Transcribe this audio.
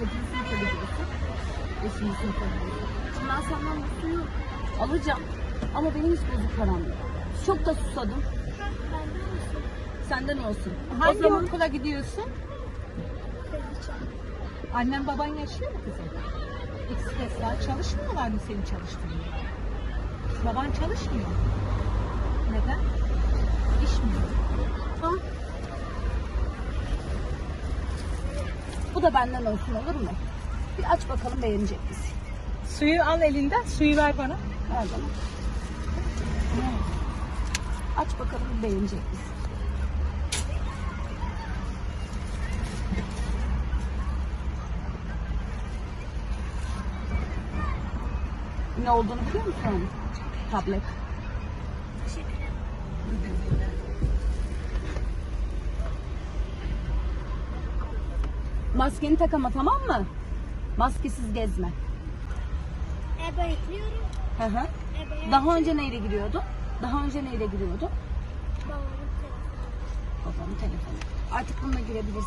Gidiyorsun? Beşinci sınıfa gidiyorsun. Şimdi ben senden bu suyu alacağım. Ama benim hiç bozuk param yok. Çok da susadım. Senden olsun. Hangi zaman okula gidiyorsun? Annen baban yaşıyor mu kızım? Ekspresler çalışmıyorlar mı seni çalıştırmıyor? Baban çalışmıyor. Neden? Bu da benden olsun olur mu? Bir aç bakalım beğenecek misin? Suyu al elinden, suyu ver bana. Ver bana. Aç bakalım beğenecek misin? Ne olduğunu biliyor musun? Tablet. Teşekkür ederim. Maskeni tak ama tamam mı? Maskesiz gezme. Ebe ekliyorum. Hı hı. Ebe Daha önce neyle giriyordun? Daha önce neyle giriyordun? babamın telefonu. Babanın telefonu. Artık bununla girebilirsin.